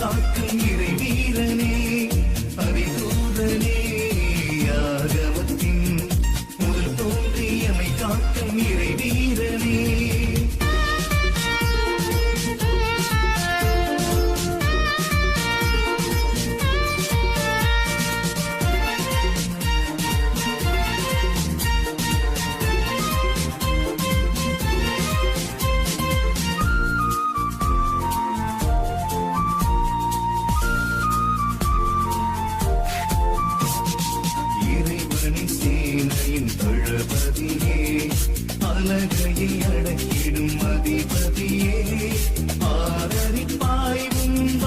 காக்கும் இறை வீரனே அதிதூதனே யாகவத்தின் முதல் தோன்றியமை காக்கும் இறை வீரன் அலகையின் தளபதியே அலகையை அடக்கிடும் அதிபதியே. ஆரறி பாய்வும்